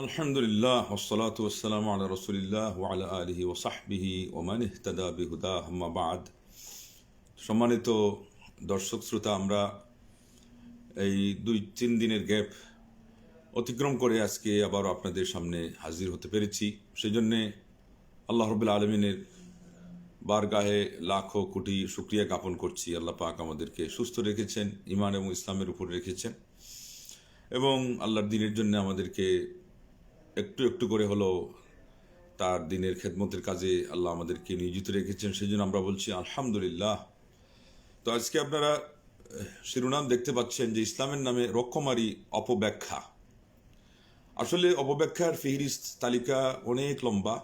আলহামদুলিল্লাহ ওসলাত ওসালাম আলা রসুলিল্লাহ ওয়ালা আলহি ওসাহবিহি ওমান ইহতাদা বিহুদা হাম্মাবাদ সম্মানিত দর্শক শ্রোতা, আমরা এই দুই তিন দিনের গ্যাপ অতিক্রম করে আজকে আবার আপনাদের সামনে হাজির হতে পেরেছি। সেই জন্যে আল্লাহ রবুল্লা আলমিনের বারগাহে লাখো কোটি শুক্রিয়া জ্ঞাপন করছি। আল্লাহ পাক আমাদেরকে সুস্থ রেখেছেন ইমান এবং ইসলামের উপর রেখেছেন এবং আল্লাহর দিনের জন্য আমাদেরকে একটু একটু করে হলো তার দিনের খেদমতের কাজে আল্লাহ আমাদেরকে নিয়োজিত রেখেছেন। সেই জন্য আমরা বলছি, আলহামদুলিল্লাহ। তো আজকে আপনারা শিরোনাম দেখতে পাচ্ছেন যে ইসলামের নামে রক্ষমারি অপব্যাখ্যা। আসলে অপব্যাখ্যার ফিহরিস্ত তালিকা অনেক লম্বা।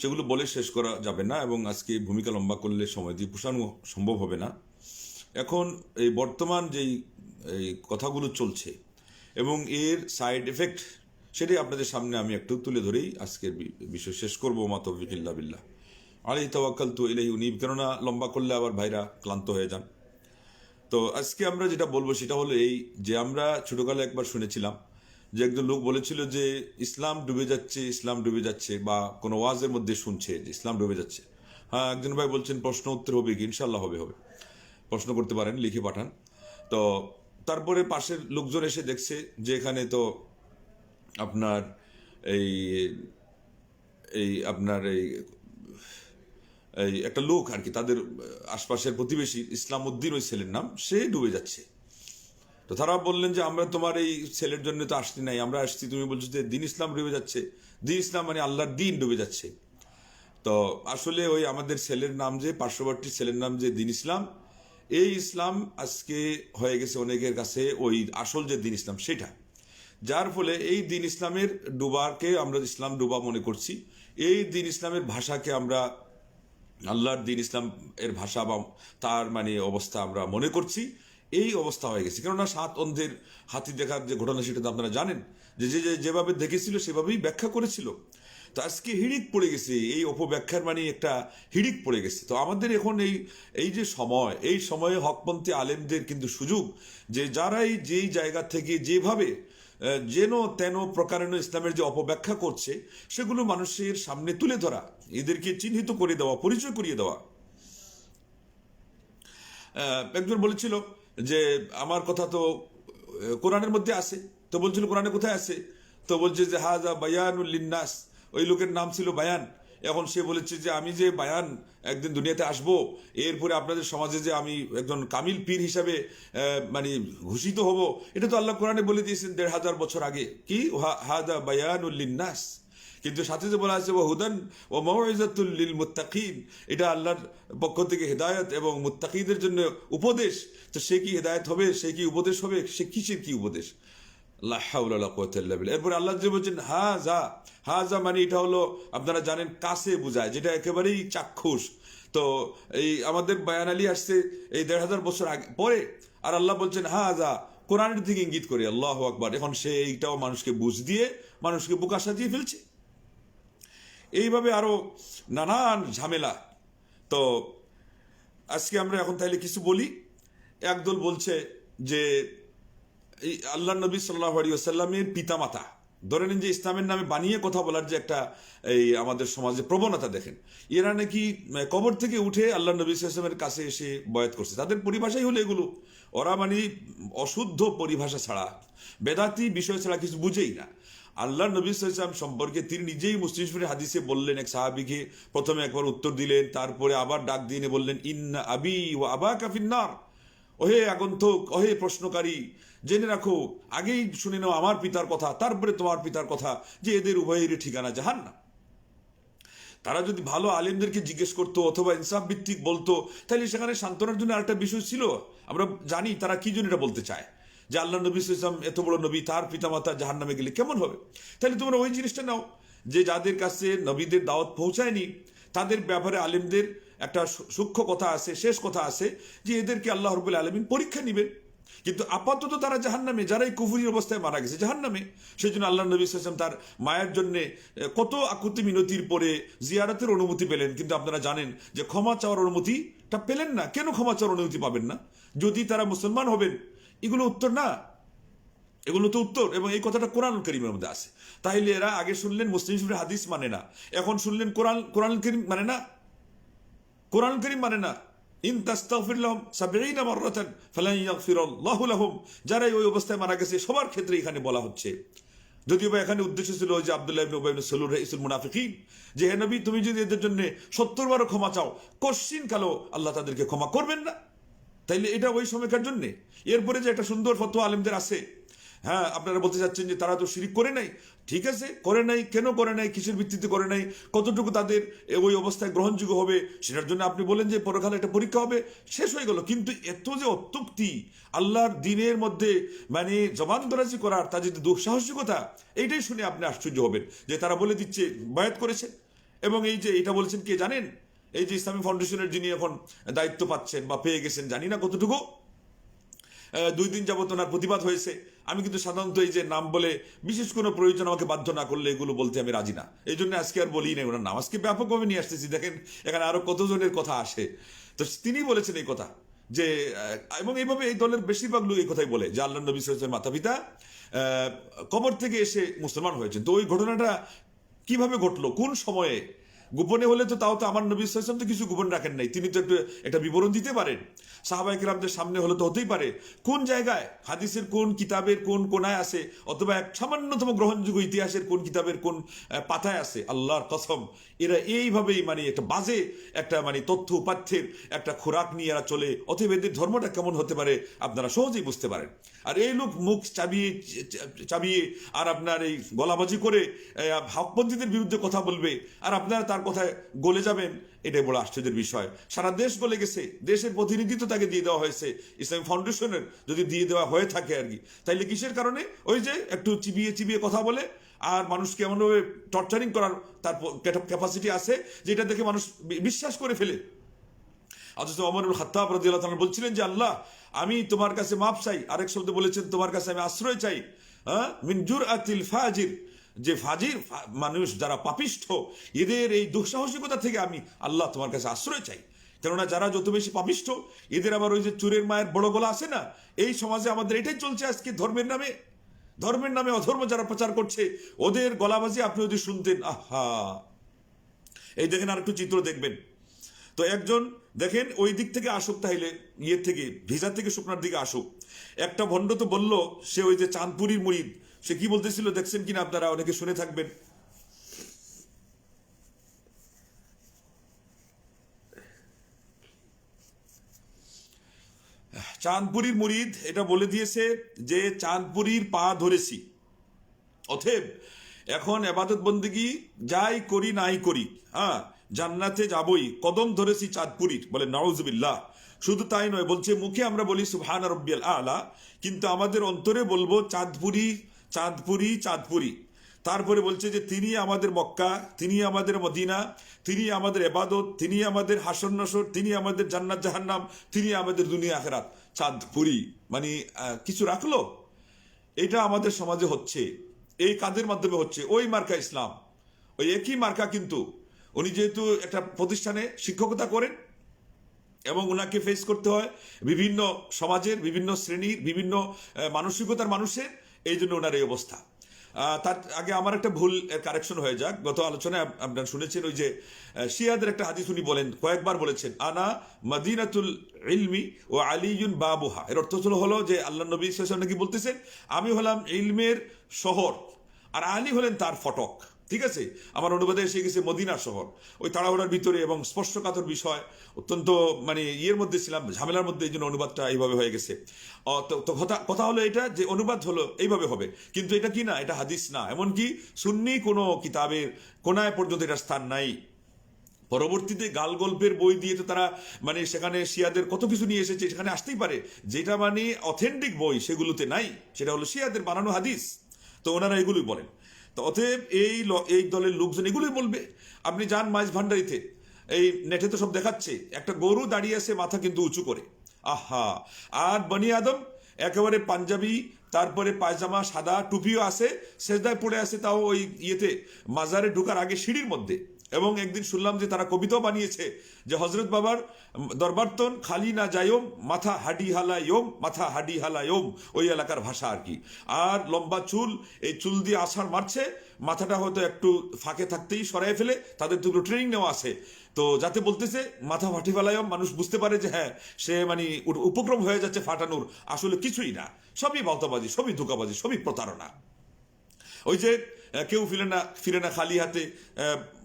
সেগুলো বলে শেষ করা যাবে না এবং আজকে ভূমিকা লম্বা করলে সময় দিয়ে পোষানো সম্ভব হবে না। এখন এই বর্তমান যেই, এই কথাগুলো চলছে এবং এর সাইড এফেক্ট সেটাই আপনাদের সামনে আমি একটু তুলে ধরেই আজকের বিষয় শেষ করব মাতবিল্লা বিল্লাহ। আলাই তাওয়াক্কাল তো এলাই উনিব, কেননা লম্বা করলে আবার ভাইরা ক্লান্ত হয়ে যান। তো আজকে আমরা যেটা বলব সেটা হলো এই যে আমরা ছোটকালে একবার শুনেছিলাম যে একজন লোক বলেছিল যে ইসলাম ডুবে যাচ্ছে, ইসলাম ডুবে যাচ্ছে, বা কোনো ওয়াজের মধ্যে শুনছে যে ইসলাম ডুবে যাচ্ছে। হ্যাঁ একজন ভাই বলছেন, প্রশ্ন উত্তর হবে কি? ইনশাল্লাহ হবে হবে। প্রশ্ন করতে পারেন, লিখে পাঠান। তো তারপরে পাশের লোকজন এসে দেখছে যে এখানে তো আপনার এই এই আপনার এই এই একটা লোক আর কি, তাদের আশপাশের প্রতিবেশী ইসলাম উদ্দিন ওই ছেলের নাম, সে ডুবে যাচ্ছে। তো তারা বললেন যে, আমরা তোমার এই ছেলের জন্য তো আসছি নাই, আমরা আসছি, তুমি বলছো যে দিন ইসলাম ডুবে যাচ্ছে। দিন ইসলাম মানে আল্লাহর দিন ডুবে যাচ্ছে। তো আসলে ওই আমাদের ছেলের নাম যে, পার্শ্ববর্তী ছেলের নাম যে দিন ইসলাম, এই ইসলাম আজকে হয়ে গেছে অনেকের কাছে ওই আসল যে দিন ইসলাম, সেটা। যার ফলে এই দিন ইসলামের ডুবাকে আমরা ইসলাম ডুবা মনে করছি। এই দিন ইসলামের ভাষাকে আমরা, আল্লাহর দিন ইসলাম এর ভাষা বা তার মানে অবস্থা আমরা মনে করছি। এই অবস্থা হয়ে গেছে। কেননা সাত অন্ধের হাতি দেখার যে ঘটনা সেটা তো আপনারা জানেন যে যে যেভাবে দেখেছিল সেভাবেই ব্যাখ্যা করেছিল। তো আজকে হিড়িক পড়ে গেছে। এই অপব্যাখ্যার মানে একটা হিড়িক পড়ে গেছে। তো আমাদের এখন এই এই যে সময়, এই সময়ে হকপন্থী আলেমদের কিন্তু সুযোগ যে, যারাই যেই জায়গা থেকে যেভাবে যেন তেন প্রকারেণ ইসলামের যে অপব্যাখ্যা করছে, সেগুলো মানুষের সামনে তুলে ধরা, এদেরকে চিহ্নিত করে দেওয়া, পরিচয় করিয়ে দেওয়া। একজন বলেছিল যে, আমার কথা তো কোরআনের মধ্যে আছে। তো বলছিল, কোরআনে কোথায় আছে? তো বলছে যে হাজা বায়ান লিন্নাস। ওই লোকের নাম ছিল বায়ান। এখন সে বলেছে যে আমি যে বায়ান একদিন দুনিয়াতে আসব, এরপরে আপনাদের সমাজে যে আমি একজন কামিল পীর হিসাবে মানে ঘোষিত হব, এটা তো আল্লাহ কোরআনে বলে দিয়েছেন দেড় হাজার বছর আগে। কি? হা- হাজা বায়ানুল লিন্নাস। কিন্তু সাথে যে বলা আছে ও হুদান ও মৌজাতুল্লিল মুত্তাকিন এটা আল্লাহর পক্ষ থেকে হেদায়ত এবং মুত্তাকিদের জন্য উপদেশ। তো সে কি হেদায়ত হবে? সে কি উপদেশ হবে? সে কিসের কি উপদেশ? এরপরে আল্লাহ যে বলছেন হা যা হা যা মানে এটা হলো, আপনারা জানেন, কাছে বোঝায়, যেটা একেবারেই চাক্ষুষ। তো এই আমাদের বায়ান আলী আসছে এই দেড় হাজার বছর আগে, পরে, আর আল্লাহ বলছেন হা যা কোরআনের দিকে ইঙ্গিত করে, আল্লাহ আকবার। এখন সে এইটাও মানুষকে বুঝ দিয়ে, মানুষকে বোকা সাজিয়ে ফেলছে। এইভাবে আরও নানান ঝামেলা। তো আজকে আমরা এখন তাইলে কিছু বলি। একদল বলছে যে এই আল্লাহ নবী সাল্লাহ আলিয়াল্লামের পিতামাতা। ধরে নিন যে ইসলামের নামে বানিয়ে কথা বলার যে একটা, এই আমাদের সমাজে প্রবণতা দেখেন। এরা নাকি কবর থেকে উঠে আল্লাহ নবী ইসলামের কাছে এসে বয়াত করছে। তাদের পরিভাষাই হলো এগুলো। ওরা মানে অশুদ্ধ পরিভাষা ছাড়া। বেদাতি বিষয় ছাড়া কিছু বুঝেই না। আল্লাহ নবী ইসলাম সম্পর্কে তিনি নিজেই মুসলিম শরীফের হাদিসে বললেন, এক সাহাবিকে প্রথমে একবার উত্তর দিলেন, তারপরে আবার ডাক দিয়ে বললেন, ইন্না আবি ও আবা কাফিন্নার ওহে আগন্তুক, ওহে প্রশ্নকারী জেনে রাখো, আগেই শুনে নাও আমার পিতার কথা, তারপরে তোমার পিতার কথা, যে এদের উভয়ের ঠিকানা জাহান্না তারা যদি ভালো আলেমদেরকে জিজ্ঞেস করতো অথবা ইনসাফ ভিত্তিক বলতো, তাহলে সেখানে সান্ত্বনার জন্য আরেকটা বিষয় ছিল। আমরা জানি তারা কি জন্য এটা বলতে চায়। যে আল্লাহ নবী ইসলাম এত বড় নবী, তার পিতামাতা জাহান নামে গেলে কেমন হবে? তাহলে তোমরা ওই জিনিসটা নাও, যে যাদের কাছে নবীদের দাওয়াত পৌঁছায়নি, তাদের ব্যাপারে আলেমদের একটা সূক্ষ্ম কথা আছে, শেষ কথা আছে, যে এদেরকে আল্লাহ রবুল্লা আলমিন পরীক্ষা নেবেন। কিন্তু আপাতত তারা জাহান্নামে, যারাই কুফুরির অবস্থায় মারা গেছে, জাহান্নামে। সেই জন্য আল্লাহ নবী সাল্লাম তার মায়ের জন্য কত আকুতি মিনতির পরে জিয়ারতের অনুমতি পেলেন। কিন্তু আপনারা জানেন যে ক্ষমা চাওয়ার অনুমতিটা পেলেন না। কেন ক্ষমা চাওয়ার অনুমতি পাবেন না? যদি তারা মুসলমান হবেন, এগুলো উত্তর না? এগুলো তো উত্তর, এবং এই কথাটা কোরআন করিমের মধ্যে আছে। তাইলে এরা আগে শুনলেন মুসলিম শরীফের হাদিস মানে না। এখন শুনলেন কোরআন কোরআন করিম মানে না? কোরআন করিম মানে না? ইন তাস্তাগফির লাহুম সাবঈনা মাররাতান ফালান ইয়াগফিরাল্লাহু লাহুম। যারা ওই অবস্থায় মারা গেছে, সবার ক্ষেত্রে এখানে বলা হচ্ছে। যদিও বা এখানে উদ্দেশ্য ছিল যে আব্দুল্লাহ ইবনে উবাই ইবনে সালুল রাইসুল মুনাফিকিন, যে হে নবী, তুমি যদি এদের জন্য সত্তর বারও ক্ষমা চাও কশিন কালো আল্লাহ তাদেরকে ক্ষমা করবেন না। তাইলে এটা ওই সময়কার জন্যে। এরপরে যে একটা সুন্দর ফতোয়া আলেমদের আছে হ্যাঁ আপনারা বলতে চাচ্ছেন যে তারা তো শিরিক করে নাই। ঠিক আছে, করে নাই, কেন করে নাই, কিসের ভিত্তিতে করে নাই, কতটুকু তাদের ওই অবস্থায় গ্রহণযোগ্য হবে, সেটার জন্য আপনি বলেন যে পরকালে একটা পরীক্ষা হবে, শেষ হয়ে গেল। কিন্তু এত যে অত্যুক্তি, আল্লাহর দিনের মধ্যে মানে জবানদরাজি করার তার যদি দুঃসাহসিকতা, এইটাই শুনে আপনি আশ্চর্য হবেন যে তারা বলে দিচ্ছে, বায়াত করেছে এবং এই যে এটা বলেছেন কে জানেন? এই যে ইসলামী ফাউন্ডেশনের যিনি এখন দায়িত্ব পাচ্ছেন বা পেয়ে গেছেন, জানি না কতটুকু। দুই দিন যাবত ওনার প্রতিবাদ হয়েছে। আমি কিন্তু সাধারণত এই যে নাম বলে বিশেষ কোনো প্রয়োজন আমাকে বাধ্য না করলে এগুলো বলতে আমি রাজি না। এই জন্য আজকে আর বলি না ওনার নাম আজকে ব্যাপকভাবে নিয়ে আসতেছি। দেখেন, এখানে আরও কতজনের কথা আসে। তো তিনি বলেছেন এই কথা যে এবং এইভাবে এই দলের বেশিরভাগ লোক এই কথাই বলে যে আল্লাহ নবী সাল্লাল্লাহু মাতা পিতা কবর থেকে এসে মুসলমান হয়েছেন। তো ওই ঘটনাটা কীভাবে ঘটলো? কোন সময়ে গোপনে হলে তো তাও তো আমার নবী সাল্লাম তো কিছু গোপন রাখেন নাই। তিনি তো একটু একটা বিবরণ দিতে পারেন। সাহাবাই কিরামদের সামনে হলে তো হতেই পারে। কোন জায়গায় হাদিসের কোন কিতাবের কোন কোনায় আছে, অথবা এক সামান্যতম গ্রহণযোগ্য ইতিহাসের কোন কিতাবের কোন পাতায় আছে? আল্লাহর কসম এরা এইভাবেই মানে একটা বাজে একটা মানে তথ্য উপাত্যের একটা খোরাক নিয়ে এরা চলে। অতএব এদের ধর্মটা কেমন হতে পারে আপনারা সহজেই বুঝতে পারেন। আর এই লোক মুখ চাবিয়ে চাবিয়ে আর আপনার এই গলাবাজি করে হকপন্থীদের বিরুদ্ধে কথা বলবে, আর আপনারা তার কথায় গলে যাবেন, এটাই বড় আশ্চর্যের বিষয়। সারা দেশ গলে গেছে, দেশের প্রতিনিধিত্ব তাকে দিয়ে দেওয়া হয়েছে। ইসলামী ফাউন্ডেশনের যদি দিয়ে দেওয়া হয়ে থাকে আর কি। তাইলে কিসের কারণে? ওই যে একটু চিবিয়ে চিবিয়ে কথা বলে আর মানুষকে এমনভাবে টর্চারিং করার তার ক্যাপাসিটি আছে যেটা দেখে মানুষ বিশ্বাস করে ফেলে। অথচ অমরুল রাদিয়াল্লাহু তাআলা বলছিলেন যে, আল্লাহ, আমি তোমার কাছে মাপ চাই। আরেক শব্দে বলেছেন, তোমার কাছে আমি আশ্রয় চাই। হ্যাঁ? মিন আতিল ফাজির। যে ফাজির মানুষ যারা পাপিষ্ঠ, এদের এই দুঃসাহসিকতা থেকে আমি আল্লাহ তোমার কাছে আশ্রয় চাই। কেননা যারা যত বেশি পাপিষ্ঠ, এদের আবার ওই যে চুরের মায়ের বড় গলা আছে না, এই সমাজে আমাদের এটাই চলছে আজকে ধর্মের নামে। ধর্মের নামে অধর্ম যারা প্রচার করছে, ওদের গলাবাজি আপনি যদি শুনতেন, আহা। এই দেখেন আর একটু চিত্র দেখবেন। তো একজন, দেখেন ওই দিক থেকে আসুক তাহলে ইয়ের থেকে ভিসা থেকে শুকনার দিকে আসুক। একটা ভণ্ড তো বলল, সে ওই যে চাঁদপুরির মুড়িদ, সে কি বলতেছিল দেখছেন কিনা আপনারা, অনেকে শুনে থাকবেন। চাঁদপুরির মুরিদ এটা বলে দিয়েছে যে চাঁদপুরির পা ধরেছি। অথেব এখন এবাদত বন্দিগি যাই করি নাই করি হ্যাঁ জান্নাতে যাবই, কদম ধরেছি চাঁদপুরির, বলে নওয়াজবিল্লাহ শুধু তাই নয়, বলছে মুখে আমরা বলি সুবহান রব্বিয়াল আলা, কিন্তু আমাদের অন্তরে বলব চাঁদপুরি চাঁদপুরি চাঁদপুরি। তারপরে বলছে যে তিনি আমাদের মক্কা, তিনি আমাদের মদিনা, তিনি আমাদের এবাদত, তিনি আমাদের হাসন নসর তিনি আমাদের জান্নাত জাহান্নাম, তিনি আমাদের দুনিয়া আখেরাত। চাঁদপুরি মানে কিছু রাখল? এটা আমাদের সমাজে হচ্ছে। এই কাদের মাধ্যমে হচ্ছে। ওই মার্কা ইসলাম। ওই একই মার্কা কিন্তু উনি যেহেতু একটা প্রতিষ্ঠানে শিক্ষকতা করেন এবং ওনাকে ফেস করতে হয় বিভিন্ন সমাজের, বিভিন্ন শ্রেণির, বিভিন্ন মানসিকতার মানুষের, এই জন্য ওনার এই অবস্থা। তার আগে আমার একটা ভুল কারেকশন হয়ে যাক। গত আলোচনায় আপনার শুনেছেন ওই যে শিয়াদের একটা হাদিস উনি বলেন, কয়েকবার বলেছেন, আনা মদিনাতুল ইলমি ও আলিউন বাবুহা। এর অর্থ হলো হলো যে আল্লাহ নবী নাকি বলতেছেন, আমি হলাম ইলমের শহর, আর আলী হলেন তার ফটক। ঠিক আছে? আমার অনুবাদে এসে গেছে মদিনা শহর। ওই তাড়াহুড়ার ভিতরে এবং স্পষ্টকাতর বিষয়, অত্যন্ত মানে ইয়ের মধ্যে ছিলাম, ঝামেলার মধ্যে, এই জন্য অনুবাদটা এইভাবে হয়ে গেছে। তো কথা হলো এটা যে অনুবাদ হলো এইভাবে হবে। কিন্তু এটা কি না? এটা হাদিস না। এমনকি সুন্নি কোনো কিতাবের কোনায় পর্যন্ত এটা স্থান নাই। পরবর্তীতে গাল গল্পের বই দিয়ে তো তারা মানে সেখানে শিয়াদের কত কিছু নিয়ে এসেছে, সেখানে আসতেই পারে। যেটা মানে অথেন্টিক বই, সেগুলোতে নাই। সেটা হলো শিয়াদের বানানো হাদিস। তো ওনারা এগুলোই বলেন। তো অতএব এই এই দলের লোকজন এগুলোই বলবে। আপনি যান মাছ ভান্ডারিতে। এই নেটে তো সব দেখাচ্ছে। একটা গরু দাঁড়িয়ে আছে মাথা কিন্তু উঁচু করে। আহা! আর বনি আদম, একেবারে পাঞ্জাবি, তারপরে পায়জামা, সাদা টুপিও আছে শেষদায় পড়ে আছে তাও ওই ইয়েতে, মাজারে ঢুকার আগে সিঁড়ির মধ্যে। এবং একদিন শুনলাম যে তারা কবিতাও বানিয়েছে, যে হজরত বাবার দরবারতন খালি না যায়ম, মাথা হাডি হালা ইয়ম মাথা হাডি হালা ইয়ম ওই এলাকার ভাষা আর কি। আর লম্বা চুল, এই চুল দিয়ে আষাঢ় মারছে, মাথাটা হয়তো একটু ফাঁকে থাকতেই সরাই ফেলে, তাদের তো ট্রেনিং নেওয়া আছে। তো যাতে বলতেছে, মাথা ফাটি ফেলায়ম, মানুষ বুঝতে পারে যে হ্যাঁ সে মানে উপক্রম হয়ে যাচ্ছে ফাটানোর। আসলে কিছুই না। সবই বাউতাবাজি সবই ধোকাবাজি, সবই প্রতারণা। ওই যে কেউ ফিরে না ফিরে না খালি হাতে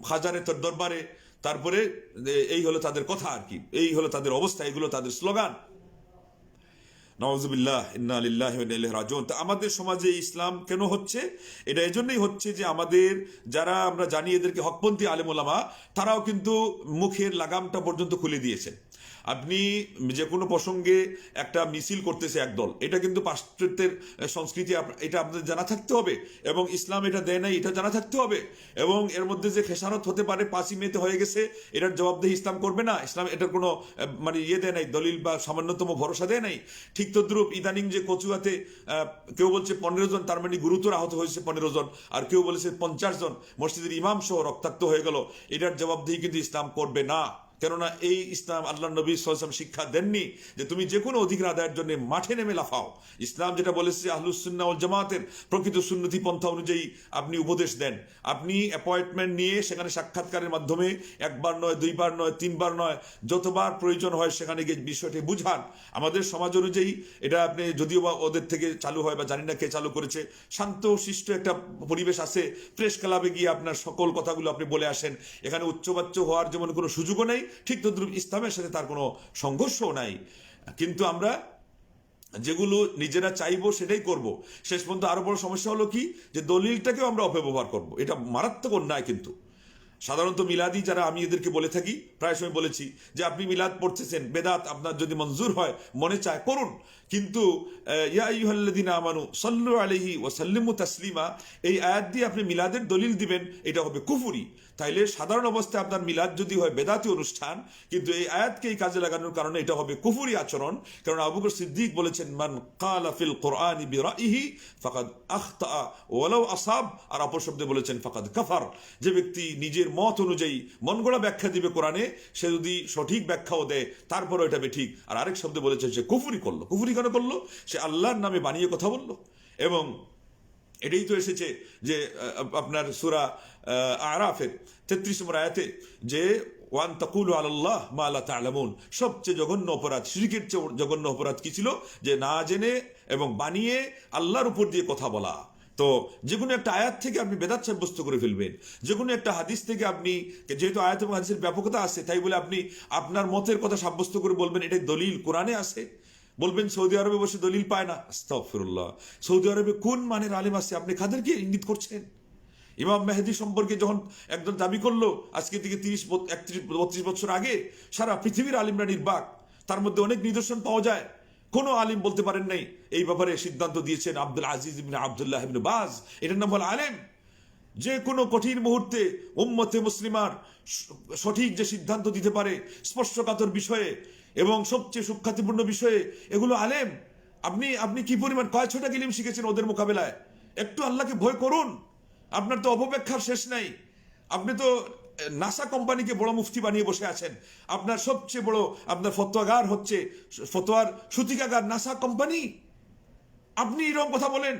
হাজারে তোর দরবারে। তারপরে এই হলো তাদের কথা আর কি। এই হলো তাদের অবস্থা, এগুলো তাদের স্লোগান। আলিল্লাহ আমাদের সমাজে ইসলাম কেন হচ্ছে? এটা এজন্যই হচ্ছে যে আমাদের যারা আমরা জানি এদেরকে হকপন্থী আলেমোলামা তারাও কিন্তু মুখের লাগামটা পর্যন্ত খুলে দিয়েছে। আপনি যে কোনো প্রসঙ্গে একটা মিছিল করতেছে একদল, এটা কিন্তু পাশ্চাত্যের সংস্কৃতি এটা আপনাদের জানা থাকতে হবে এবং ইসলাম এটা দেয় নাই, এটা জানা থাকতে হবে এবং এর মধ্যে যে খেসারত হতে পারে, পাঁচই মেতে হয়ে গেছে, এটার জবাবদেহি ইসলাম করবে না, ইসলাম এটার কোনো মানে ইয়ে দেয় নাই, দলিল বা সামান্যতম ভরসা দেয় নাই। ঠিক তদ্রুপ ইদানিং যে কচুয়াতে কেউ বলছে পনেরো জন, তার মানে গুরুতর আহত হয়েছে পনেরো জন, আর কেউ বলেছে পঞ্চাশ জন, মসজিদের ইমাম সহ রক্তাক্ত হয়ে গেল, এটার জবাবদেহি কিন্তু ইসলাম করবে না। কেননা এই ইসলাম আল্লাহ নবী সাল্লাম শিক্ষা দেননি যে তুমি যে কোনো অধিকার আদায়ের জন্য মাঠে নেমে লাফাও। ইসলাম যেটা বলেছে আহলুসুন্না ওল জামাতের প্রকৃত সুন্নতি পন্থা অনুযায়ী আপনি উপদেশ দেন। আপনি অ্যাপয়েন্টমেন্ট নিয়ে সেখানে সাক্ষাৎকারের মাধ্যমে একবার নয়, দুইবার নয়, তিনবার নয়, যতবার প্রয়োজন হয় সেখানে গিয়ে বিষয়টি বুঝান। আমাদের সমাজ অনুযায়ী এটা আপনি যদিও বা ওদের থেকে চালু হয় বা জানি না কে চালু করেছে, শান্ত শিষ্ট একটা পরিবেশ আছে। প্রেস ক্লাবে গিয়ে আপনার সকল কথাগুলো আপনি বলে আসেন। এখানে উচ্চবাচ্য হওয়ার যেমন কোনো সুযোগও নেই ঠিক তদ্রুপ ইসলামের সাথে তার কোনো সংঘর্ষও নাই। কিন্তু আমরা যেগুলো নিজেরা চাইব সেটাই করব। শেষ পর্যন্ত আরও বড় সমস্যা হলো কি? যে দলিলটাকেও আমরা অপব্যবহার করব। এটা মারাত্মক অন্যায় কিন্তু। সাধারণত মিলাদি যারা, আমি এদেরকে বলে থাকি, প্রায় সময় বলেছি যে আপনি মিলাদ পড়তেছেন, বেদাত আপনার যদি মঞ্জুর হয়, মনে চায় করুন কিন্তু আমানু সাল্লু আলাইহি ওয়া সাল্লিমু তাসলিমা, এই আয়াত দিয়ে আপনি মিলাদের দলিল দিবেন, এটা হবে কুফুরি। তাইলে সাধারণ অবস্থায় আপনার মিলাদ যদি হয় বেদাতি অনুষ্ঠান, কিন্তু এই আয়াতকে এই কাজে লাগানোর কারণে এটা হবে কুফুরি আচরণ। কারণ আবু বকর সিদ্দিক বলেছেন, মান কালা ফিল কোরআনি বিরাইহি ফাকাদ আখতা ওয়ালাউ আসাব। আর অপর শব্দে বলেছেন, ফাকাদ কাফার। যে ব্যক্তি নিজের মত অনুযায়ী মন গড়া ব্যাখ্যা দিবে কোরআনে, সে যদি সঠিক ব্যাখ্যাও দেয়, তারপরও এটা ঠিক। আর আরেক শব্দে বলেছেন সে কুফুরি করল। কুফুরি কেন করল সে আল্লাহর নামে বানিয়ে কথা বলল। এবং এটাই তো এসেছে যে আপনার সুরা আরাফের তেত্রিশ নম্বর আয়াতে যে, ওয়ান তাকুলু আল্লাহ মা লা তা'লামুন। সবচেয়ে জঘন্য অপরাধ, শিরকের চেয়ে জঘন্য অপরাধ কি ছিল? যে না জেনে এবং বানিয়ে আল্লাহর উপর দিয়ে কথা বলা। তো যে কোনো একটা আয়াত থেকে আপনি বেদাত সাব্যস্ত করে ফেলবেন। যে কোনো একটা হাদিস থেকে আপনি, যেহেতু আয়াত এবং হাদিসের ব্যাপকতা আছে, তাই বলে আপনি আপনার মতের কথা সাব্যস্ত করে বলবেন। এটাই দলিল, কোরআনে আছে। বলবেন সৌদি আরবে বসে দলিল পায় না। আস্তাগফিরুল্লাহ। সৌদি আরবে কোন মানের আলেম আছে? আপনি কাদেরকে ইঙ্গিত করছেন? ইমাম মেহেদি সম্পর্কে যখন একজন দাবি করল, আজকে থেকে তিরিশ একত্রিশ বত্রিশ বছর আগে সারা পৃথিবীর আলিমরা নির্বাক। তার মধ্যে অনেক নিদর্শন পাওয়া যায়। কোনো আলিম বলতে পারেন নাই, এই ব্যাপারে সিদ্ধান্ত দিয়েছেন আব্দুল আজিজ আবদুল্লাহ বাজ। এটার নাম হল আলেম। যে কোনো কঠিন মুহূর্তে উম্মতে মুসলিমার সঠিক যে সিদ্ধান্ত দিতে পারে, স্পর্শকাতর বিষয়ে এবং সবচেয়ে সুখ্যাতিপূর্ণ বিষয়ে এগুলো আলেম। আপনি আপনি কি পরিমাণ কয় ছটা গিলিম শিখেছেন ওদের মোকাবেলায়? একটু আল্লাহকে ভয় করুন। আপনার তো অপব্যাখ্যার শেষ নাই। আপনি তো নাসা কোম্পানিকে বড় মুফতি বানিয়ে বসে আছেন। আপনার সবচেয়ে বড়, আপনার ফতোয়াগার হচ্ছে, ফতোয়ার সূতিকাগার নাসা কোম্পানি। আপনি এরকম কথা বলেন।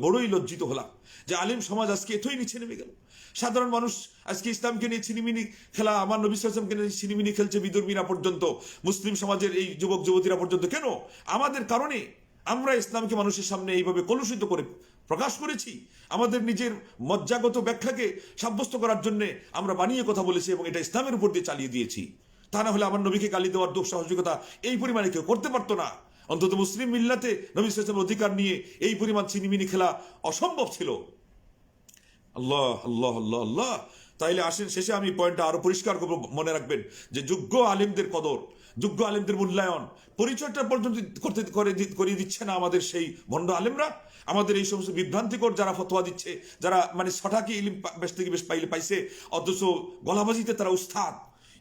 বড়ই লজ্জিত হলাম যে আলিম সমাজ আজকে এতই নিচে নেমে গেল। সাধারণ মানুষ আজকে ইসলামকে নিয়ে ছিনিমিনি খেলা, আমার নবী সাল্লামকে নিয়ে ছিনিমিনি খেলছে বিদর্মীরা পর্যন্ত, মুসলিম সমাজের এই যুবক, যুবতীরা পর্যন্ত। কেন? আমাদের কারণে আমরা ইসলামকে মানুষের সামনে এইভাবে কলুষিত করে প্রকাশ করেছি। আমাদের নিজের মজ্জাগত ব্যাখ্যাকে সাব্যস্ত করার জন্য আমরা বানিয়ে কথা বলেছি এবং এটা ইসলামের উপর দিয়ে চালিয়ে দিয়েছি। তা না হলে আমার নবীকে গালি দেওয়ার দুঃসাহসিকতা এই পরিমাণে কেউ করতে পারতো না। অন্তত মুসলিম মিল্লাতে নবী সাল্লামের অধিকার নিয়ে এই পরিমাণ ছিনিমিনি খেলা অসম্ভব ছিল। আল্লাহ আল্লাহ আল্লাহ আল্লাহ। তাইলে আসেন, শেষে আমি পয়েন্টটা আরও পরিষ্কার করব মনে রাখবেন যে যোগ্য আলিমদের কদর, যোগ্য আলিমদের মূল্যায়ন, পরিচয়টা পর্যন্ত করতে, করে করিয়ে দিচ্ছে না আমাদের সেই ভণ্ড আলিমরা। আমাদের এই সমস্ত বিভ্রান্তিকর যারা ফতোয়া দিচ্ছে, যারা মানে সঠাকি ইলিম বেশ থেকে বেশ পাইলে পাইছে, অথচ গলাবাজিতে তারা উস্তাদ।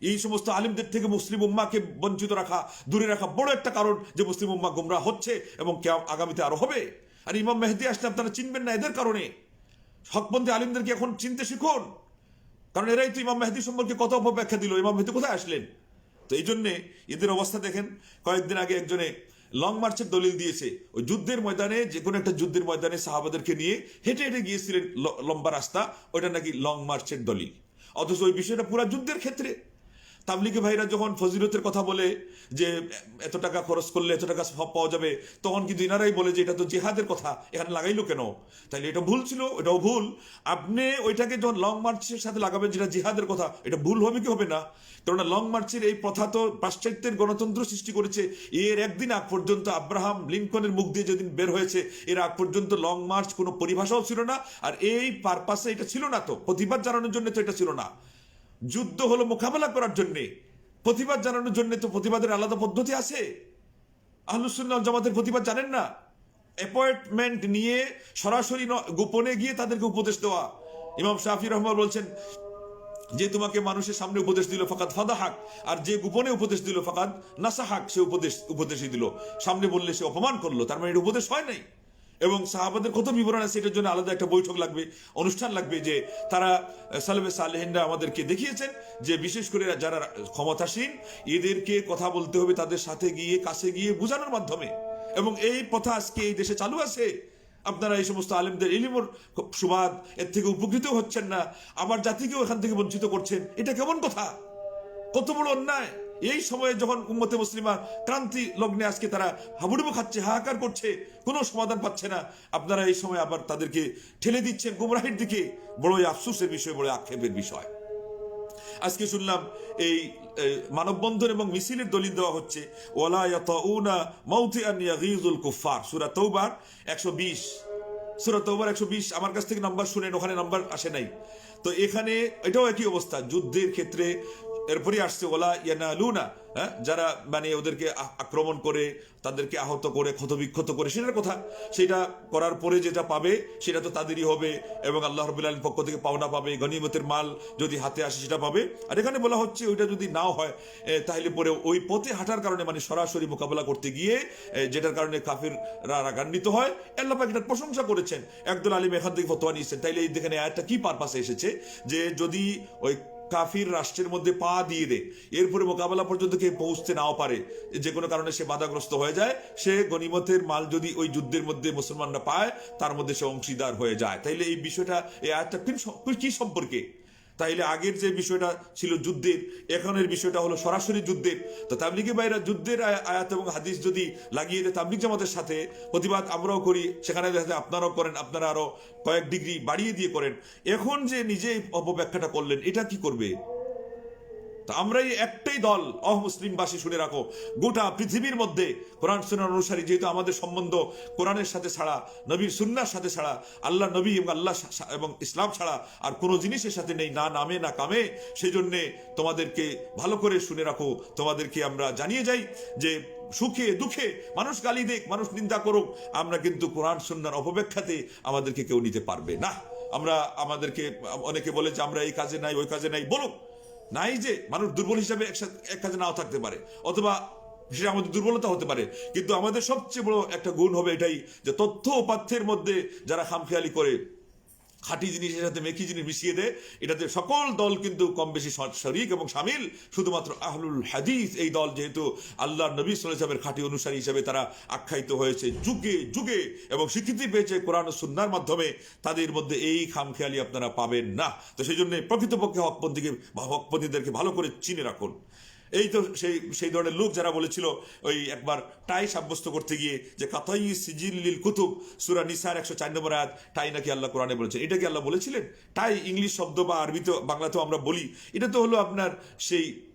এই সমস্ত আলিমদের থেকে মুসলিম উম্মাকে বঞ্চিত রাখা, দূরে রাখা বড় একটা কারণ যে মুসলিম উম্মা গোমরা হচ্ছে এবং আগামীতে আরও হবে। আর ইমাম মেহেদি আসলে আপনারা চিনবেন না এদের কারণে। হকপন্থী আলিমদেরকে এখন চিনতে শিখুন। কারণ এরাই তো ইমাম মেহেদি সম্পর্কে কত অপব্যাখ্যা দিল। ইমাম মেহেদি কোথায় আসলেন? তো এই জন্যে এদের অবস্থা দেখেন, কয়েকদিন আগে একজনে লং মার্চের দলিল দিয়েছে, ওই যুদ্ধের ময়দানে যে কোনো একটা যুদ্ধের ময়দানে সাহাবাদেরকে নিয়ে হেঁটে হেঁটে গিয়েছিলেন লম্বা রাস্তা, ওইটা নাকি লং মার্চের দলিল। অথচ ওই বিষয়টা পুরা যুদ্ধের ক্ষেত্রে। তাবলিগে ভাইরা যখন ফজিলতের কথা বলে যে এত টাকা খরচ করলে এত টাকা সব পাওয়া যাবে, তখন কিন্তু ইনারাই বলে যে এটা তো জেহাদের কথা, এখানে লাগাইলো কেন? তাইলে এটা ভুল ছিল, এটাও ভুল। আপনি ওইটাকে যখন লং মার্চের সাথে লাগাবেন যেটা জেহাদের কথা, এটা ভুল হবে কি হবে না? কেননা লং মার্চের এই প্রথা তো পাশ্চাত্যের গণতন্ত্র সৃষ্টি করেছে। এর একদিন আগ পর্যন্ত আব্রাহাম লিঙ্কনের মুখ দিয়ে যেদিন বের হয়েছে, এর আগ পর্যন্ত লং মার্চ কোনো পরিভাষাও ছিল না। আর এই পারপাসে এটা ছিল না তো, প্রতিবাদ জানানোর জন্য তো এটা ছিল না। যুদ্ধ হলো মোকাবেলা করার জন্যে। প্রতিবাদ জানানোর জন্য তো প্রতিবাদের আলাদা পদ্ধতি আছে। আহলুসুল্লাহ জামাতের প্রতিবাদ জানেন না? অ্যাপয়েন্টমেন্ট নিয়ে সরাসরি গোপনে গিয়ে তাদেরকে উপদেশ দেওয়া। ইমাম শাহি রহমান বলছেন, যে তোমাকে মানুষের সামনে উপদেশ দিল ফাকাত ফাদাহাক আর যে গোপনে উপদেশ দিল ফাকাত নাসাহাক সে উপদেশ উপদেশই দিল। সামনে বললে সে অপমান করল, তার মানে এটা উপদেশ হয় নাই। এবং সাহাবাদের কত বিবরণ আছে এটার জন্য আলাদা একটা বৈঠক লাগবে, অনুষ্ঠান লাগবে যে তারা সালেবে সালেহিনরা আমাদেরকে দেখিয়েছেন যে বিশেষ করে যারা ক্ষমতাসীন, এদেরকে কথা বলতে হবে তাদের সাথে গিয়ে, কাছে গিয়ে বোঝানোর মাধ্যমে। এবং এই প্রথা আজকে এই দেশে চালু আছে। আপনারা এই সমস্ত আলেমদের ইলিমর সুবাদ এর থেকে উপকৃত হচ্ছেন না। আবার জাতিকেও এখান থেকে বঞ্চিত করছেন। এটা কেমন কথা? কত বড় অন্যায়? এই সময়ে যখন উম্মতে মুসলিমা ক্রান্তি লগ্নে আজকে তারা হাবুডুবু খাচ্ছে, হাহাকার করছে, কোনো সমাধান পাচ্ছে না। আপনারা এই সময় আবার তাদেরকে ঠেলে দিচ্ছেন গুমরাহির দিকে। বড়ই আফসোসের বিষয় বড় আক্ষেপের বিষয়। আজকে শুনলাম এই মানববন্ধন এবং মিছিলের দলিল দেওয়া হচ্ছে, ওয়ালা ইয়াতাউনা মাউতিআন ইয়াগীজুল সূরা তৌবার 120 সূরা তৌবার 120 আমার কাছ থেকে নাম্বার শুনেন, ওখানে নাম্বার আসে নাই। তো এখানে এটাও একই অবস্থা, যুদ্ধের ক্ষেত্রে এরপরই আসছে, ওলা ইয়ানালুনা হ্যাঁ? যারা মানে ওদেরকে আক্রমণ করে, তাদেরকে আহত করে, ক্ষতবিক্ষত করে, সেটার কথা। সেটা করার পরে যেটা পাবে, সেটা তো তাদেরই হবে এবং আল্লাহ রবুল্লাহ পক্ষ থেকে পাওনা পাবে, গনিমতের মাল যদি হাতে আসে, সেটা পাবে। আর এখানে বলা হচ্ছে, ওইটা যদি নাও হয় তাহলে পরে ওই পথে হাঁটার কারণে মানে সরাসরি মোকাবেলা করতে গিয়ে যেটার কারণে কাফিররা রাগান্বিত হয়। আল্লাহ পাক এটার প্রশংসা করেছেন। একদল আলিম এখান থেকে ফতোয়া নিয়েছেন। তাইলে এই দেখেন একটা কি পারপাসে এসেছে? যে যদি ওই কাফির রাষ্ট্রের মধ্যে পা দিয়ে দেয় এরপরে মোকাবেলা পর্যন্ত কেউ পৌঁছতে নাও পারে। যে কোনো কারণে সে বাধাগ্রস্ত হয়ে যায়। সে গনিমতের মাল যদি ওই যুদ্ধের মধ্যে মুসলমানরা পায়, তার মধ্যে সে অংশীদার হয়ে যায়। তাইলে এই বিষয়টা, এই আয়াতটা কি সম্পর্কে? তাইলে আগের যে বিষয়টা ছিল যুদ্ধের, এখনের বিষয়টা হলো সরাসরি যুদ্ধের। তো তাবলিগি বাইরা যুদ্ধের আয়া- আয়াত এবং হাদিস যদি লাগিয়ে দেয় তাবলিগ জামাতের সাথে, প্রতিবাদ আমরাও করি, সেখানে দেখা যায় আপনারাও করেন, আপনারা আরও কয়েক ডিগ্রি বাড়িয়ে দিয়ে করেন। এখন যে নিজে অপব্যাখ্যাটা করলেন, এটা কি করবে? আমরা এই একটাই দল অহ মুসলিমবাসী শুনে রাখো। গোটা পৃথিবীর মধ্যে কোরআন সুন্নার অনুসারী, যেহেতু আমাদের সম্বন্ধ কোরআনের সাথে ছাড়া, নবীর সুন্নার সাথে ছাড়া, আল্লাহ নবী এবং আল্লাহ এবং ইসলাম ছাড়া আর কোনো জিনিসের সাথে নেই, না নামে, না কামে সেই জন্যে তোমাদেরকে ভালো করে শুনে রাখো। তোমাদেরকে আমরা জানিয়ে যাই যে সুখে, দুঃখে, মানুষ গালি দেখ মানুষ নিন্দা করুক, আমরা কিন্তু কোরআন সুন্নার অপব্যাখ্যাতে আমাদেরকে কেউ নিতে পারবে না। আমরা, আমাদেরকে, অনেকে বলে যে আমরা এই কাজে নাই, ওই কাজে নাই, বলুক। নাই যে মানুষ দুর্বল হিসাবে একসাথে এক কাজে নাও থাকতে পারে। অথবা সেটা আমাদের দুর্বলতা হতে পারে। কিন্তু আমাদের সবচেয়ে বড় একটা গুণ হবে এটাই যে তথ্য উপাথ্যের মধ্যে যারা খামখেয়ালি করে খাঁটি জিনিসের সাথে মেকি জিনিস মিশিয়ে দেয় এটাতে সকল দল কিন্তু কম বেশি শরিক এবং সামিল। শুধুমাত্র আহলুল হাদিস এই দল যেহেতু আল্লাহ নবী সালামের খাঁটি অনুসারী হিসেবে তারা আখ্যায়িত হয়েছে যুগে যুগে এবং স্বীকৃতি পেয়েছে কোরআন সুন্নার মাধ্যমে, তাদের মধ্যে এই খামখেয়ালি আপনারা পাবেন না। তো সেই জন্য প্রকৃতপক্ষে হকপন্থীকে হকপন্থীদেরকে ভালো করে চিনে রাখুন। এই তো সেই সেই ধরনের লোক যারা বলেছিল, ওই একবার টাই সাব্যস্ত করতে গিয়ে যে, কাতাই সিজিল্লিল কুতুব সুরা নিসার একশো চার নম্বর আয়াত, টাই নাকি আল্লাহ কোরআনে বলেছেন এটা কি আল্লাহ বলেছিলেন? টাই ইংলিশ শব্দ বা আরবিতে, বাংলাতেও আমরা বলি। এটা তো হলো আপনার সেই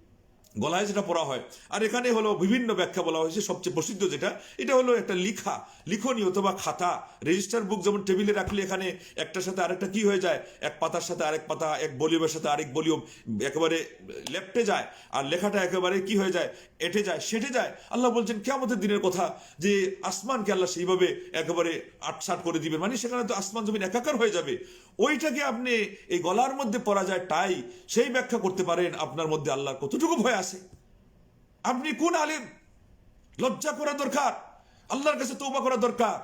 গলায় যেটা পড়া হয়। আর এখানে হলো বিভিন্ন ব্যাখ্যা বলা হয়েছে, সবচেয়ে প্রসিদ্ধ যেটা, এটা হলো একটা লিখা লিখনি অথবা খাতা। রেজিস্টার বুক যেমন টেবিলে রাখলে এখানে একটার সাথে আরেকটা কি হয়ে যায়? এক পাতার সাথে আরেক পাতা, এক ভলিউমের সাথে আরেক ভলিউম একেবারে লেপটে যায় আর লেখাটা একেবারে কি হয়ে যায়? এটে যায়, সেটে যায়। আল্লাহ বলছেন কেমতের দিনের কথা যে আসমানকে আল্লাহ সেইভাবে একেবারে আটসাট করে দিবেন মানে সেখানে তো আসমান জমিন একাকার হয়ে যাবে। ওইটাকে আপনি এই গলার মধ্যে পরা যায় টাই সেই ব্যাখ্যা করতে পারেন, আপনার মধ্যে আল্লাহর কতটুকু ভয় আছে। আপনি কোন আলেম? লজ্জা করা দরকার। আল্লাহর কাছে তৌবা করা দরকার।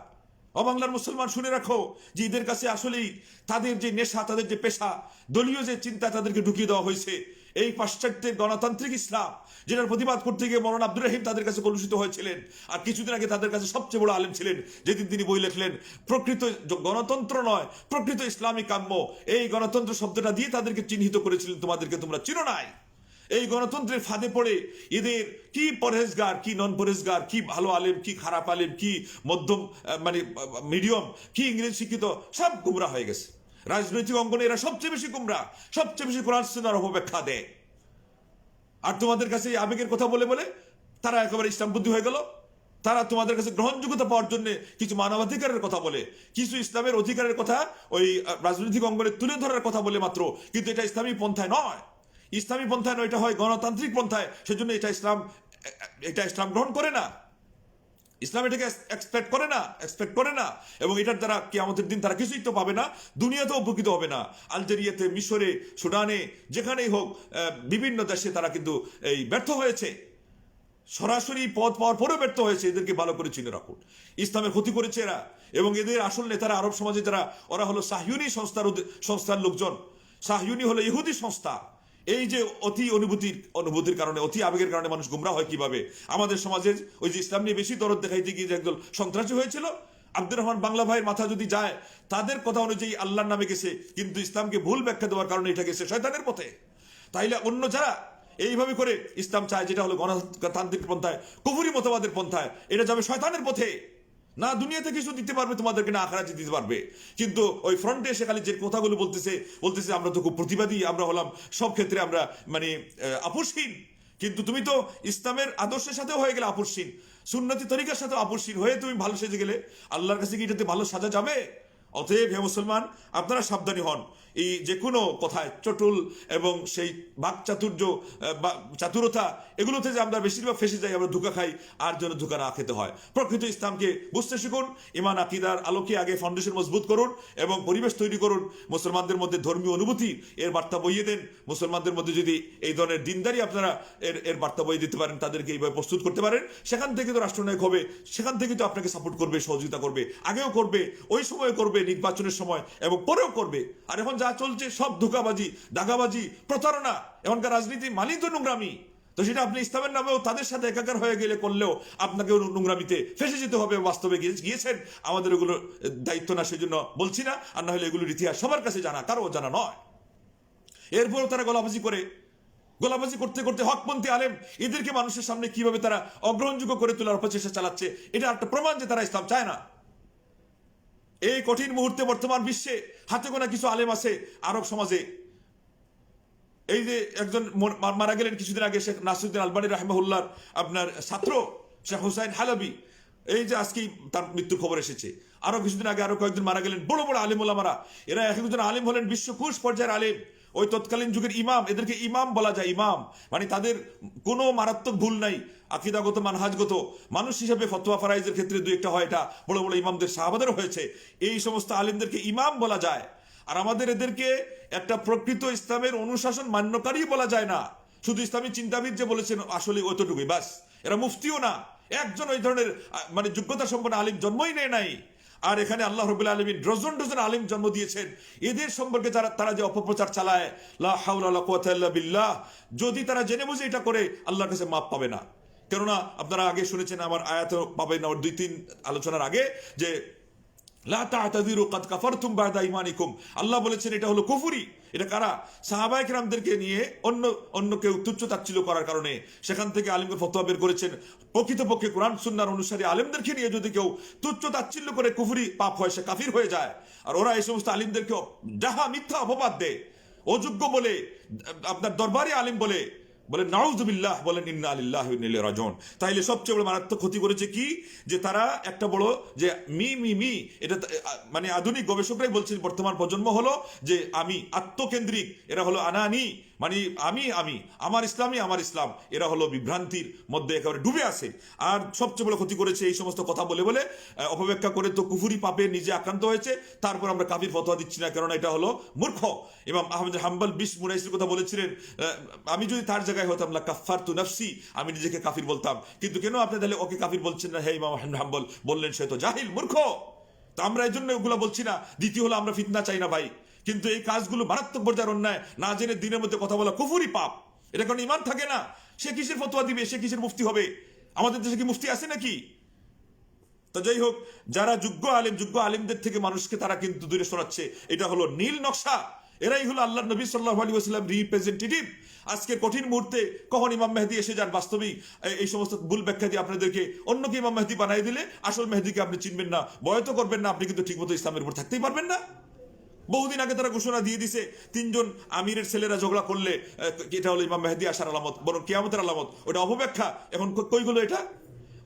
অবাংলার মুসলমান শুনে রাখো যে এদের কাছে আসলেই তাদের যে নেশা, তাদের যে পেশা, দলীয় যে চিন্তা তাদেরকে ঢুকিয়ে দেওয়া হয়েছে। এই পাশ্চাত্যের গণতান্ত্রিক ইসলাম, যেটার প্রতিবাদ করতে গিয়ে মরণ আব্দুর রহিম তাদের কাছে কলুষিত হয়েছিলেন আর কিছুদিন আগে তাদের কাছে সবচেয়ে বড় আলেম ছিলেন, যেদিন তিনি বই লেখলেন, প্রকৃত গণতন্ত্র নয়, প্রকৃত ইসলামী কাম্য। এই গণতন্ত্র শব্দটা দিয়ে তাদেরকে চিহ্নিত করেছিলেন, তোমাদেরকে তোমরা চিনো নাই। এই গণতন্ত্রের ফাঁদে পড়ে এদের কি পরহেজগার, কি নন পরহেজগার কি ভালো আলেম, কি খারাপ আলেম, কি মধ্যম মানে মিডিয়াম কি ইংরেজি শিক্ষিত, সব গুমরা হয়ে গেছে। রাজনৈতিক অঙ্গনে এরা সবচেয়ে বেশি গুমরা, সবচেয়ে বেশি কোরআন, সুন্নাহর অপব্যাখ্যা দেয়। আর তোমাদের কাছে এই আবেগের কথা বলে বলে তারা একেবারে ইসলাম বুদ্ধি হয়ে গেল। তারা তোমাদের কাছে গ্রহণযোগ্যতা পাওয়ার জন্য কিছু মানবাধিকারের কথা বলে, কিছু ইসলামের অধিকারের কথা ওই রাজনৈতিক অঙ্গনে তুলে ধরার কথা বলে মাত্র, কিন্তু এটা ইসলামী পন্থায় নয়। ইসলামী পন্থায় নয়, এটা হয় গণতান্ত্রিক পন্থায়। সেজন্য এটা ইসলাম এটা ইসলাম গ্রহণ করে না। ইসলাম এটাকে এক্সপেক্ট করে না এক্সপেক্ট করে না। এবং এটার দ্বারা কি আমাদের দিন তারা কিছুই তো পাবে না, দুনিয়াতেও উপকৃত হবে না। আলজেরিয়াতে, মিশরে সুডানে যেখানেই হোক বিভিন্ন দেশে তারা কিন্তু এই ব্যর্থ হয়েছে। সরাসরি পদ পাওয়ার পরেও ব্যর্থ হয়েছে, এদেরকে ভালো করে চিনে রাখুন। ইসলামের ক্ষতি করেছে এরা। এবং এদের আসল নেতারা আরব সমাজে যারা, ওরা হলো সাহিউনি সংস্থার সংস্থার লোকজন। সাহিউনি হলো ইহুদি সংস্থা। এই যে অতি অনুভূতির অনুভূতির কারণে, অতি আবেগের কারণে মানুষ গুমরা হয় কীভাবে? আমাদের সমাজের ওই যে ইসলাম নিয়ে বেশি দরদ দেখাইতে গিয়ে একদল সন্ত্রাসী হয়েছিল, আব্দুর রহমান বাংলা ভাইয়ের মাথা যদি যায়, তাদের কথা অনুযায়ী আল্লাহর নামে গেছে, কিন্তু ইসলামকে ভুল ব্যাখ্যা দেওয়ার কারণে এটা গেছে শয়তানের পথে। তাইলে অন্য যারা এইভাবে করে ইসলাম চায়, যেটা হলো গণতান্ত্রিক পন্থায়, কুফুরি মতবাদের পন্থায়, এটা যাবে শয়তানের পথে। না দুনিয়াতে কিছু দিতে পারবে, তোমাদেরকে না আখারাতে দিতে পারবে। কিন্তু ওই ফ্রন্টে এসে খালি যে কথাগুলো বলতেছে বলতেছে, আমরা তো খুব প্রতিবাদী, আমরা হলাম, সব ক্ষেত্রে আমরা মানে আপসহীন কিন্তু তুমি তো ইসলামের আদর্শের সাথেও হয়ে গেলে আপসহীন সুন্নতি তরিকার সাথে আপসহীন হয়ে তুমি ভালো সেজে গেলে। আল্লাহর কাছে কি এটাতে ভালো সাজা যাবে? অতএব হে মুসলমান, আপনারা সাবধানী হন। এই যে কোনো কথায় চটুল এবং সেই বাক চাতুর্য চাতুরতা এগুলোতে যে আমরা বেশিরভাগ ফেসে যাই, আমরা ধোকা খাই, আর যেন ধোকা না খেতে হয়। প্রকৃত ইসলামকে বুঝতে শিখুন, ইমান, আকিদার আলোকে আগে ফাউন্ডেশন মজবুত করুন এবং পরিবেশ তৈরি করুন। মুসলমানদের মধ্যে ধর্মীয় অনুভূতি, এর বার্তা বইয়ে দেন। মুসলমানদের মধ্যে যদি এই ধরনের দিনদারি আপনারা এর এর বার্তা বইয়ে দিতে পারেন, তাদেরকে এইভাবে প্রস্তুত করতে পারেন। সেখান থেকে তো রাষ্ট্রনায়ক হবে, সেখান থেকে তো আপনাকে সাপোর্ট করবে, সহযোগিতা করবে, আগেও করবে, ওই সময় করবে, নির্বাচনের সময় এবং পরেও করবে। আর এখন যা চলছে সব ধোকাবাজি, দাগাবাজি, প্রতারণা এখনকার রাজনীতি মানি তো নোংরামি। তো সেটা আপনি ইসলামের নামেও তাদের সাথে একাকার হয়ে গেলে করলেও আপনাকে নোংরামিতে ফেসে যেতে হবে, বাস্তবে গিয়েছেন। আমাদের ওগুলো দায়িত্ব না, সেজন্য বলছি না, আর না হলে এগুলোর ইতিহাস সবার কাছে জানা কারও জানা নয়। এরপরও তারা গলাবাজি করে। গোলাবাজি করতে করতে হকপন্থী আলেম এদেরকে মানুষের সামনে কীভাবে তারা অগ্রহণযোগ্য করে তোলার প্রচেষ্টা চালাচ্ছে, এটা একটা প্রমাণ যে তারা ইসলাম চায় না। এই কঠিন মুহূর্তে বর্তমান বিশ্বে হাতে গোনা কিছু আলেম আছে আরব সমাজে। এই যে একজন মারা গেলেন কিছুদিন আগে শেখ নাসিরুদ্দিন আলবানী রাহমাহুল্লার আপনার ছাত্র, শেখ হুসাইন হালাবি। এই যে আজকেই তার মৃত্যুর খবর এসেছে। আরও কিছুদিন আগে আরও কয়েকজন মারা গেলেন। বড় বড় আলিম এরা এক একজন আলিম হলেন বিশ্বকোষ পর্যায়ের আলিম। ওই তৎকালীন যুগের ইমাম, এদেরকে ইমাম বলা যায়, ইমাম। মানে তাদের কোনো মারাত্মক ভুল নাই, আকিদাগত, মানহাজগত। মানুষ হিসেবে ফতোয়া ফারাইজের ক্ষেত্রে দুই একটা হয়, এটা বড় বড় ইমামদের সাহাবাদেরও হয়েছে। এই সমস্ত আলিমদেরকে ইমাম বলা যায়। আর আমাদের এদেরকে একটা প্রকৃত ইসলামের অনুশাসন মান্যকারী বলা যায় না। শুধু ইসলামী চিন্তাবিদ যে বলেছেন, আসলে অতটুকুই বাস এরা মুফতিও না। একজন ওই ধরনের মানে যোগ্যতা সম্পন্ন আলিম জন্মই নেয় নাই। আর এখানে আল্লাহ রবুল্লা আলমিন ডজন ডজন আলিম জন্ম দিয়েছেন। এদের সম্পর্কে যারা তারা যে অপপ্রচার চালায়, লা বিল্লাহ, যদি তারা জেনে বুঝে এটা করে, আল্লাহর কাছে মাপ পাবে না। কেননা, আপনারা আগে শুনেছেন আমার আয়াত পাবেন আমার দুই, তিন আলোচনার আগে যে, লা কাফারতুম বাদা ঈমানিকুম। আল্লাহ বলেছেন, এটা হলো কুফরি। এটা কারা? সাহাবায়ে কেরামদেরকে নিয়ে অন্য অন্য কেউ তুচ্ছ তাচ্ছিল্য করার কারণে সেখান থেকে আলিমকে ফতোয়া বের করেছেন। প্রকৃতপক্ষে কোরআন সুন্নার অনুসারে আলিমদেরকে নিয়ে যদি কেউ তুচ্ছ তাচ্ছিল্য করে কুফুরি পাপ হয়, সে কাফির হয়ে যায়। আর ওরা এই সমস্ত আলিমদেরকে যাহা মিথ্যা অপবাদ দেয়। অযোগ্য বলে, আপনার দরবারি আলিম বলে বলেন নাউজুবিল্লাহ বলেন, ইন্না আলিল্লাহ রাজন তাইলে সবচেয়ে বড় মারাত্মক ক্ষতি করেছে কি? যে তারা একটা বড় যে মি মি মি, এটা মানে আধুনিক গবেষকরাই বলছেন, বর্তমান প্রজন্ম হলো যে আমি আত্মকেন্দ্রিক, এরা হলো আনানি মানে আমি আমি, আমার ইসলামই আমার ইসলাম। এরা হলো বিভ্রান্তির মধ্যে একেবারে ডুবে আছে। আর সবচেয়ে বড় ক্ষতি করেছে এই সমস্ত কথা বলে বলে অপব্যাখ্যা করে তো কুফুরি পাপে নিজে আক্রান্ত হয়েছে। তারপর আমরা কাফির ফতোয়া দিচ্ছি না কারণ এটা হলো মূর্খ। এবং আহমেদ হাম্বাল বিশ মুরাইসের কথা বলেছিলেন আমি যদি তার জায়গায় হতাম না কাফার তু নফসি, আমি নিজেকে কাফির বলতাম। কিন্তু কেন আপনি তাহলে ওকে কাফির বলছেন না? হে ইমাম আহমেদ হাম্বল বললেন, সে তো জাহিল, মূর্খ। তা আমরা এই জন্য ওগুলো বলছি না। দ্বিতীয় হলো, আমরা ফিতনা চাই না ভাই। কিন্তু এই কাজগুলো মারাত্মক পর্যায়ের অন্যায়। না জেনে দিনের মধ্যে কথা বলা কুফুরি পাপ। এটা কারণ ইমান থাকে না। সে কিসের ফতোয়া দিবে? সে কিসের মুফতি হবে? আমাদের দেশে কি মুফতি আছে নাকি? তো যাই হোক, যারা যোগ্য আলিম, যোগ্য আলিমদের থেকে মানুষকে তারা কিন্তু দূরে সরাচ্ছে। এটা হলো নীল নকশা। এরাই হলো আল্লাহ নবী সাল্লাহ আলী ওসাল্লাম রিপ্রেজেন্টেটিভ আজকে কঠিন মুহূর্তে কখন ইমাম মেহেদি এসে যান বাস্তবিক? এই সমস্ত ভুল ব্যাখ্যা দিয়ে আপনাদেরকে অন্যকে ইমাম মেহেদি বানাই দিলে আসল মেহেদিকে আপনি চিনবেন না বয়ত করবেন না, আপনি কিন্তু ঠিকমতো ইসলামের উপর থাকতেই পারবেন না। বহুদিন আগে তারা ঘোষণা দিয়ে দিছে, তিনজন আমিরের ছেলেরা ঝগড়া করলে এটা হলো ইমাম মেহেদি আসার আলামত, বরং কিয়ামতের আলামত, ওটা অপব্যাখ্যা। এখন কই- কইগুলো এটা?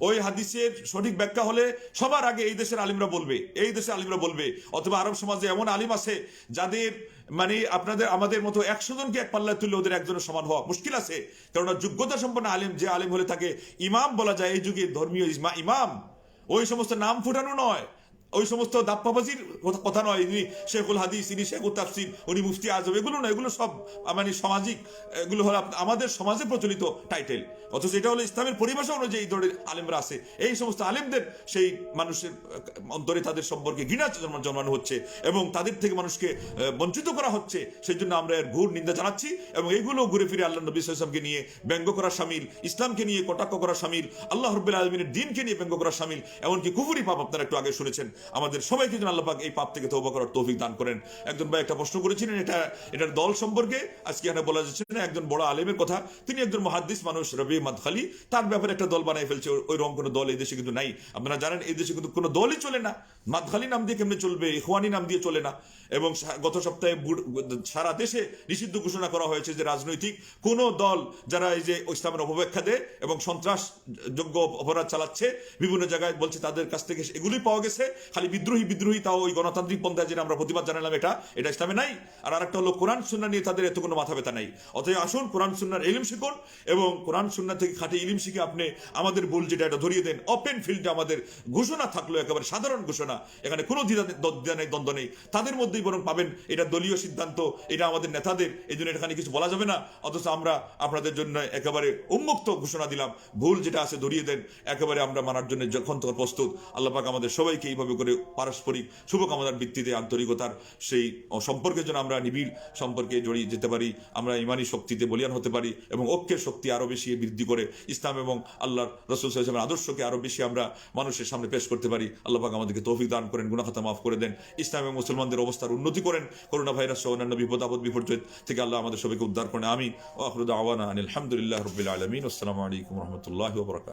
ওই হাদিসের সঠিক ব্যাখ্যা হলে সবার আগে এই দেশের আলিমরা বলবে, এই দেশের আলিমরা বলবে। অথবা আরব সমাজে এমন আলিম আছে যাদের মানে আপনাদের, আমাদের মতো একশো জনকে এক পাল্লায় তুললে ওদের একজনের সমান হওয়া মুশকিল আছে। কেননা যোগ্যতা সম্পন্ন আলিম যে আলিম হলে তাকে ইমাম বলা যায়, এই যুগে ধর্মীয় ইমাম, ওই সমস্ত নাম ফুটানো নয়। ওই সমস্ত দাপ্পাবাজির কথা- নয়। ইনি শেখুল হাদিস, ইনি শেখুল তাফসির, উনি মুফতি আজম, এগুলো না এগুলো সব মানে সামাজিক, এগুলো হলো আমাদের সমাজে প্রচলিত টাইটেল। অথচ এটা হলো ইসলামের পরিভাষা অনুযায়ী ধরনের আলেমরা আছে। এই সমস্ত আলেমদের সেই মানুষের অন্তরে তাদের সম্পর্কে ঘৃণা জন্ম- জন্মানো হচ্ছে এবং তাদের থেকে মানুষকে বঞ্চিত করা হচ্ছে। সেই জন্য আমরা এর ঘুর নিন্দা জানাচ্ছি এবং এইগুলো ঘুরে ফিরে আল্লাহ নবী সাল্লামকে নিয়ে ব্যঙ্গ করা সামিল, ইসলামকে নিয়ে কটাক্ষ করা সামিল, আল্লাহ রব্বুল আলমিনের দিনকে নিয়ে ব্যঙ্গ করা সামিল, এমনকি কুফুরি পাপ আপনারা একটু আগে শুনেছেন। আমাদের সবাইকে যেন আল্লাহ পাক এই পাপ থেকে তৌবা করার তৌফিক দান করেন। একজন ভাই একটা প্রশ্ন করেছিলেন, এটা, এটার দল সম্পর্কে আজকে এখানে বলা যাচ্ছে না, একজন বড় আলেমের কথা। তিনি একজন মহাদ্দিস মানুষ, রবি মাদখালি, তার ব্যাপারে একটা দল বানাই ফেলছে, ওই- রকম কোনো দল এই দেশে কিন্তু নাই। আপনারা জানেন, এই দেশে কিন্তু কোনো দলই চলে না। মাদখালি নাম দিয়ে কেমনে চলবে, ইখওয়ানি নাম দিয়ে চলে না। এবং গত সপ্তাহে সারা দেশে নিষিদ্ধ ঘোষণা করা হয়েছে যে রাজনৈতিক কোন দল যারা এই যে ইসলামের অপব্যাখ্যা দেয় এবং সন্ত্রাস যোগ্য অপরাধ চালাচ্ছে, বিভিন্ন জায়গায় বলছে তাদের কাছ থেকে এগুলি পাওয়া গেছে। খালি বিদ্রোহী বিদ্রোহী তাও ওই গণতান্ত্রিক পন্থায় যেটা আমরা প্রতিবাদ জানালাম এটা এটা ইসলামে নাই। আর আরেকটা হলো কোরআন সুন্না নিয়ে তাদের এত কোনো মাথা ব্যথা নাই। অতএব আসুন কোরআন সুন্নার ইলিম শিখুন এবং কোরআন সুন্না থেকে খাটে ইলিম শিখে আপনি আমাদের ভুল যেটা, এটা ধরিয়ে দেন। ওপেন ফিল্ডে আমাদের ঘোষণা থাকল, একেবারে সাধারণ ঘোষণা। এখানে কোনো দ্বিধা নেই, দ্বন্দ্ব নেই তাদের মধ্যেই বরং পাবেন এটা দলীয় সিদ্ধান্ত, এটা আমাদের নেতাদের। এই জন্য এখানে কিছু বলা যাবে না। অথচ আমরা আপনাদের জন্য একেবারে উন্মুক্ত ঘোষণা দিলাম। ভুল যেটা আছে ধরিয়ে দেন। একেবারে আমরা মানার জন্য যখন তখন প্রস্তুত। আল্লাহ পাক আমাদের সবাইকে এইভাবে করে পারস্পরিক শুভকামনার ভিত্তিতে আন্তরিকতার সেই সম্পর্কের জন্য আমরা নিবিড় সম্পর্কে জড়িয়ে যেতে পারি, আমরা ইমানি শক্তিতে বলিয়ান হতে পারি এবং ঐক্যের শক্তি আরও বেশি বৃদ্ধি করে ইসলাম এবং আল্লাহর রসুল আদর্শকে আরও বেশি আমরা মানুষের সামনে পেশ করতে পারি। আল্লাহ পাক আমাদেরকে তৌফিক দান করেন গুনাখাতা মাফ করে দেন। ইসলাম এবং মুসলমানদের অবস্থার উন্নতি করেন। করোনা ভাইরাস সহ অন্যান্য বিপদ, আপদ, বিপর্যয় থেকে আল্লাহ আমাদের সবাইকে উদ্ধার করেন। আমি ও আখরুদ আওয়ানা আলহামদুলিল্লাহ রবিল আলমিন। আসসালামু আলাইকুম রহমতুল্লাহ